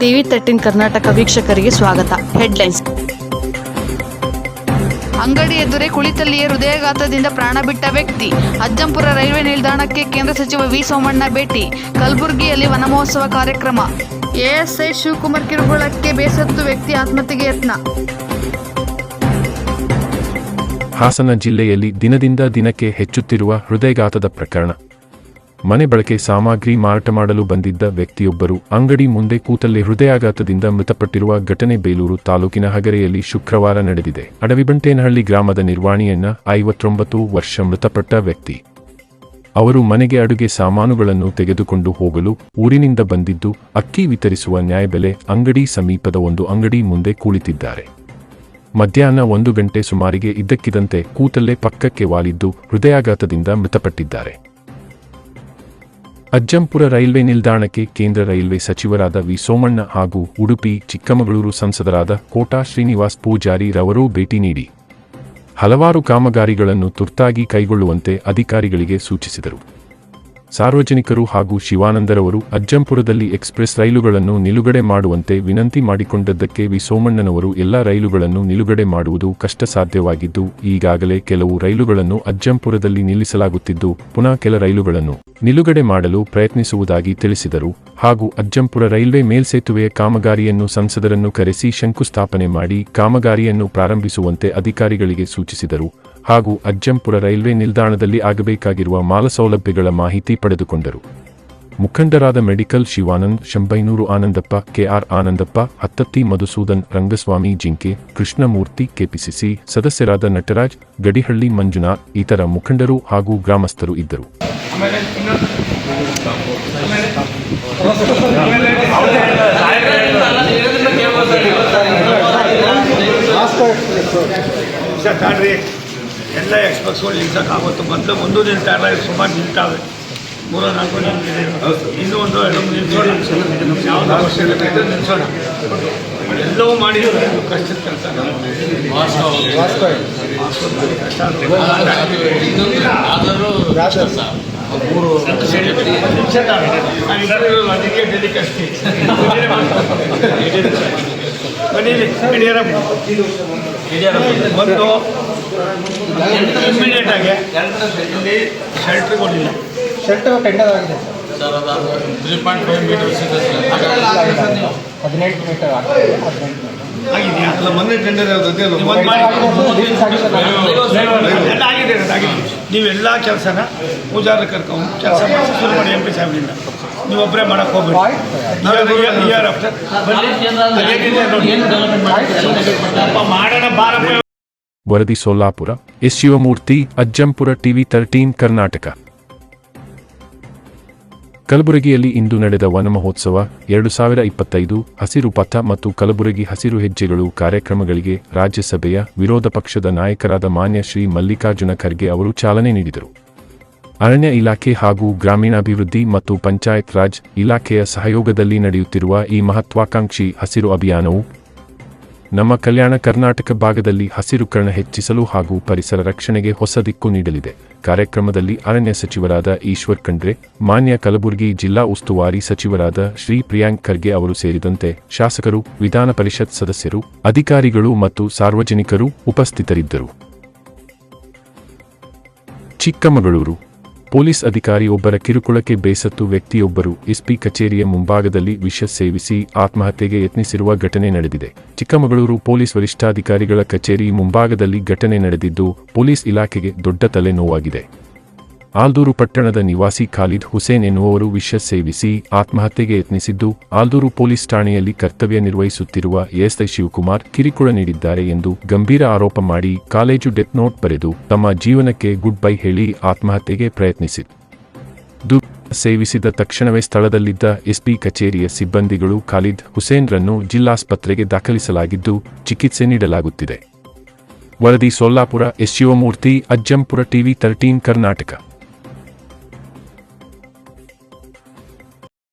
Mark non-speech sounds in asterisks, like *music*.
TV thirteen Karnataka ವೀಕ್ಷಕರಿಗೆ ಸ್ವಾಗತ. Headlines ಅಂಗಡಿ ಎದುರೇ ಕುಳಿತಲ್ಲಿಯೇ ಹೃದಯಾಘಾತದಿಂದ ಪ್ರಾಣ ಬಿಟ್ಟ ವ್ಯಕ್ತಿ. ಅಜ್ಜಂಪುರ ರೈಲ್ವೆ ನಿಲ್ದಾಣಕ್ಕೆ ಕೇಂದ್ರ ಸಚಿವ ವಿ ಸೋಮಣ್ಣ ಭೇಟಿ. ಕಲಬುರಗಿಯಲ್ಲಿ ವನಮಹೋತ್ಸವ ಕಾರ್ಯಕ್ರಮ. ಎಎಸ್ಐ ಶಿವಕುಮಾರ್ ಕಿರುಕುಳಕ್ಕೆ ಬೇಸತ್ತು ವ್ಯಕ್ತಿ ಆತ್ಮಹತ್ಯೆಗೆ ಯತ್ನ. ಹಾಸನ ಜಿಲ್ಲೆಯಲ್ಲಿ ದಿನದಿಂದ ದಿನಕ್ಕೆ ಹೆಚ್ಚುತ್ತಿರುವ ಹೃದಯಘಾತದ ಪ್ರಕರಣ. ಮನೆ ಬಳಕೆ ಸಾಮಗ್ರಿ ಮಾರಾಟ ಮಾಡಲು ಬಂದಿದ್ದ ವ್ಯಕ್ತಿಯೊಬ್ಬರು ಅಂಗಡಿ ಮುಂದೆ ಕೂತಲ್ಲೇ ಹೃದಯಾಘಾತದಿಂದ ಮೃತಪಟ್ಟಿರುವ ಘಟನೆ ಬೇಲೂರು ತಾಲೂಕಿನ ಹಗರೆಯಲ್ಲಿ ಶುಕ್ರವಾರ ನಡೆದಿದೆ. ಅಡವಿಬಂಟೇನಹಳ್ಳಿ ಗ್ರಾಮದ ನಿರ್ವಾಣಿಯನ್ನ ಐವತ್ತೊಂಬತ್ತು ವರ್ಷ ಮೃತಪಟ್ಟ ವ್ಯಕ್ತಿ. ಅವರು ಮನೆಗೆ ಅಡುಗೆ ಸಾಮಾನುಗಳನ್ನು ತೆಗೆದುಕೊಂಡು ಹೋಗಲು ಊರಿನಿಂದ ಬಂದಿದ್ದು, ಅಕ್ಕಿ ವಿತರಿಸುವ ನ್ಯಾಯಬೆಲೆ ಅಂಗಡಿ ಸಮೀಪದ ಒಂದು ಅಂಗಡಿ ಮುಂದೆ ಕುಳಿತಿದ್ದಾರೆ ಮಧ್ಯಾಹ್ನ ಒಂದು ಗಂಟೆ ಸುಮಾರಿಗೆ ಇದ್ದಕ್ಕಿದ್ದಂತೆ ಕೂತಲ್ಲೇ ಪಕ್ಕಕ್ಕೆ ವಾಲಿದ್ದು ಹೃದಯಾಘಾತದಿಂದ ಮೃತಪಟ್ಟಿದ್ದಾರೆ. ಅಜ್ಜಂಪುರ ರೈಲ್ವೆ ನಿಲ್ದಾಣಕ್ಕೆ ಕೇಂದ್ರ ರೈಲ್ವೆ ಸಚಿವರಾದ ವಿ. ಸೋಮಣ್ಣ ಹಾಗೂ ಉಡುಪಿ, ಚಿಕ್ಕಮಗಳೂರು ಸಂಸದರಾದ ಕೋಟಾ ಶ್ರೀನಿವಾಸ್ ಪೂಜಾರಿ ರವರೂ ಭೇಟಿ ನೀಡಿ. ಹಲವಾರು ಕಾಮಗಾರಿಗಳನ್ನು ತುರ್ತಾಗಿ ಕೈಗೊಳ್ಳುವಂತೆ ಅಧಿಕಾರಿಗಳಿಗೆ ಸೂಚಿಸಿದರು. ಸಾರ್ವಜನಿಕರು ಹಾಗೂ ಶಿವಾನಂದರವರು ಅಜ್ಜಂಪುರದಲ್ಲಿ ಎಕ್ಸ್ಪ್ರೆಸ್ ರೈಲುಗಳನ್ನು ನಿಲುಗಡೆ ಮಾಡುವಂತೆ ವಿನಂತಿ ಮಾಡಿಕೊಂಡದ್ದಕ್ಕೆ ವಿ. ಸೋಮಣ್ಣನವರು ಎಲ್ಲ ರೈಲುಗಳನ್ನು ನಿಲುಗಡೆ ಮಾಡುವುದು ಕಷ್ಟ ಸಾಧ್ಯವಾಗಿದ್ದು ಈಗಾಗಲೇ ಕೆಲವು ರೈಲುಗಳನ್ನು ಅಜ್ಜಂಪುರದಲ್ಲಿ ನಿಲ್ಲಿಸಲಾಗುತ್ತಿದ್ದು, ಪುನಃ ಕೆಲ ರೈಲುಗಳನ್ನು ನಿಲುಗಡೆ ಮಾಡಲು ಪ್ರಯತ್ನಿಸುವುದಾಗಿ ತಿಳಿಸಿದರು ಹಾಗೂ ಅಜ್ಜಂಪುರ ರೈಲ್ವೆ ಮೇಲ್ಸೇತುವೆಯ ಕಾಮಗಾರಿಯನ್ನು ಸಂಸದರನ್ನು ಕರೆಸಿ ಶಂಕುಸ್ಥಾಪನೆ ಮಾಡಿ ಕಾಮಗಾರಿಯನ್ನು ಪ್ರಾರಂಭಿಸುವಂತೆ ಅಧಿಕಾರಿಗಳಿಗೆ ಸೂಚಿಸಿದರು ಹಾಗೂ ಅಜ್ಜಂಪುರ ರೈಲ್ವೆ ನಿಲ್ದಾಣದಲ್ಲಿ ಆಗಬೇಕಾಗಿರುವ ಮಾಲಸೌಲಭ್ಯಗಳ ಮಾಹಿತಿ ಪಡೆದುಕೊಂಡರು. ಮುಖಂಡರಾದ medical Shivanand Shambainur Anandappa, K R Anandappa Hattatti Madhusudan, Rangaswamy Jinke, Krishnamurthy, KPCC ಸದಸ್ಯರಾದ ನಟರಾಜ್, ಗಡಿಹಳ್ಳಿ ಮಂಜುನಾಥ್, ಇತರ ಮುಖಂಡರು ಹಾಗೂ ಗ್ರಾಮಸ್ಥರು ಇದ್ದರು. ಸರ್ ತಾಡ್ರಿ ಎಲ್ಲ ಎಕ್ಸ್ಪ್ರೆಸ್ಗಳು ನಿಲ್ಸೋಕ್ಕಾಗುತ್ತೆ ಮೊದಲು ಒಂದು ನಿಲ್ತಾ ಇಲ್ಲ ಈಗ ಸುಮಾರು ನಿಲ್ತಾವೆ. ಮೂರು ನಾಲ್ಕು ಇನ್ನೂ ಒಂದು ಎರಡು ನಿಲ್ಸೋಣ. ಯಾವ್ದು ಅವಶ್ಯಕತೆ ಇದ್ರೆ ನಿಲ್ಸೋಣ. ಎಲ್ಲವೂ ಮಾಡಿದ್ರು ಕಷ್ಟದ ಕೆಲಸ ಕಷ್ಟ ಅದಕ್ಕೆ *laughs* ಡೆಲ್ಲಿ ಯಡಿಯೂರಪ್ಪ ಒಂದು ಇಮಿಡಿಯೇಟ್ ಆಗಿ. ಇಲ್ಲಿ ಶೆಲ್ಟ್ರ್ ಕೊಡಲಿಲ್ಲ. ಶೆಲ್ಟರ್ ಟೆಂಡರ್ ಆಗಿದೆ ತ್ರೀ ಪಾಯಿಂಟ್ ಫೈವ್ ಮೀಟರ್ಸ್ ಇದೆ ಹದಿನೆಂಟು ಮೀಟರ್ ಆಗಿದೆಯಾ ಅಲ್ಲ ಮೊನ್ನೆ ಟೆಂಡರ್ ಆಗಿದೆ. ನೀವೆಲ್ಲ ಕೆಲಸನ ಪೂಜಾರ ಕರ್ಕೊಂಡು ಕೆಲಸ ಮಾಡಿ ಶುರು ಮಾಡಿ ಎಂ ಪಿ ಸಾಹೇಬ್ರಿಂದ ನೀವು ಒಬ್ಬರೇ ಮಾಡಕ್ಕೆ ಹೋಗ್ಬೇಡಿ. ವರದಿ Solapur S Shivamurthy Ajjampur TV thirteen Karnataka. ಕಲಬುರಗಿಯಲ್ಲಿ ಇಂದು ನಡೆದ ವನ ಮಹೋತ್ಸವ ಎರಡು ಸಾವಿರ ಇಪ್ಪತ್ತೈದು ಹಸಿರು ಪಥ ಮತ್ತು ಕಲಬುರಗಿ ಹಸಿರು ಹೆಜ್ಜೆಗಳು ಕಾರ್ಯಕ್ರಮಗಳಿಗೆ ರಾಜ್ಯಸಭೆಯ ವಿರೋಧ ಪಕ್ಷದ ನಾಯಕರಾದ ಮಾನ್ಯ ಶ್ರೀ ಮಲ್ಲಿಕಾರ್ಜುನ ಖರ್ಗೆ ಅವರು ಚಾಲನೆ ನೀಡಿದರು. ಅರಣ್ಯ ಇಲಾಖೆ ಹಾಗೂ ಗ್ರಾಮೀಣಾಭಿವೃದ್ಧಿ ಮತ್ತು ಪಂಚಾಯತ್ ರಾಜ್ ಇಲಾಖೆಯ ಸಹಯೋಗದಲ್ಲಿ ನಡೆಯುತ್ತಿರುವ ಈ ಮಹತ್ವಾಕಾಂಕ್ಷಿ ಹಸಿರು ಅಭಿಯಾನವು ನಮ್ಮ ಕಲ್ಯಾಣ ಕರ್ನಾಟಕ ಭಾಗದಲ್ಲಿ ಹಸಿರುಕರಣ ಹೆಚ್ಚಿಸಲು ಹಾಗೂ ಪರಿಸರ ರಕ್ಷಣೆಗೆ ಹೊಸ ದಿಕ್ಕು ನೀಡಲಿದೆ. ಕಾರ್ಯಕ್ರಮದಲ್ಲಿ ಅರಣ್ಯ ಸಚಿವರಾದ ಈಶ್ವರ್ ಖಂಡ್ರೆ, ಮಾನ್ಯ ಕಲಬುರಗಿ ಜಿಲ್ಲಾ ಉಸ್ತುವಾರಿ ಸಚಿವರಾದ ಶ್ರೀ ಪ್ರಿಯಾಂಕ್ ಖರ್ಗೆ ಅವರು ಸೇರಿದಂತೆ ಶಾಸಕರು, ವಿಧಾನ ಪರಿಷತ್ ಸದಸ್ಯರು, ಅಧಿಕಾರಿಗಳು ಮತ್ತು ಸಾರ್ವಜನಿಕರು ಉಪಸ್ಥಿತರಿದ್ದರು. ಚಿಕ್ಕಮಗಳೂರು ಪೊಲೀಸ್ ಅಧಿಕಾರಿಯೊಬ್ಬರ ಕಿರುಕುಳಕ್ಕೆ ಬೇಸತ್ತು ವ್ಯಕ್ತಿಯೊಬ್ಬರು ಎಸ್ಪಿ ಕಚೇರಿಯ ಮುಂಭಾಗದಲ್ಲಿ ವಿಷ ಸೇವಿಸಿ ಆತ್ಮಹತ್ಯೆಗೆ ಯತ್ನಿಸಿರುವ ಘಟನೆ ನಡೆದಿದೆ. ಚಿಕ್ಕಮಗಳೂರು ಪೊಲೀಸ್ ವರಿಷ್ಠಾಧಿಕಾರಿಗಳ ಕಚೇರಿ ಮುಂಭಾಗದಲ್ಲಿ ಘಟನೆ ನಡೆದಿದ್ದು, ಪೊಲೀಸ್ ಇಲಾಖೆಗೆ ದೊಡ್ಡ ತಲೆನೋವಾಗಿದೆ. ಆಲ್ದೂರು ಪಟ್ಟಣದ ನಿವಾಸಿ ಖಾಲಿದ್ ಹುಸೇನ್ ಎನ್ನುವವರು ವಿಷ ಸೇವಿಸಿ ಆತ್ಮಹತ್ಯೆಗೆ ಯತ್ನಿಸಿದ್ದು, ಆಲ್ದೂರು ಪೊಲೀಸ್ ಠಾಣೆಯಲ್ಲಿ ಕರ್ತವ್ಯ ನಿರ್ವಹಿಸುತ್ತಿರುವ ಎಸ್ಐ ಶಿವಕುಮಾರ್ ಕಿರಿಕುಳ ನೀಡಿದ್ದಾರೆ ಎಂದು ಗಂಭೀರ ಆರೋಪ ಮಾಡಿ ಕಾಲೇಜು ಡೆತ್ ನೋಟ್ ಬರೆದು ತಮ್ಮ ಜೀವನಕ್ಕೆ ಗುಡ್ ಬೈ ಹೇಳಿ ಆತ್ಮಹತ್ಯೆಗೆ ಪ್ರಯತ್ನಿಸಿದ್ದು ಸೇವಿಸಿದ ತಕ್ಷಣವೇ ಸ್ಥಳದಲ್ಲಿದ್ದ ಎಸ್ಪಿ ಕಚೇರಿಯ ಸಿಬ್ಬಂದಿಗಳು ಖಾಲಿದ್ ಹುಸೇನ್ರನ್ನು ಜಿಲ್ಲಾಸ್ಪತ್ರೆಗೆ ದಾಖಲಿಸಲಾಗಿದ್ದು, ಚಿಕಿತ್ಸೆ ನೀಡಲಾಗುತ್ತಿದೆ. ವರದಿ Solapur S Shivamurthy, Ajjampur TV thirteen Karnataka.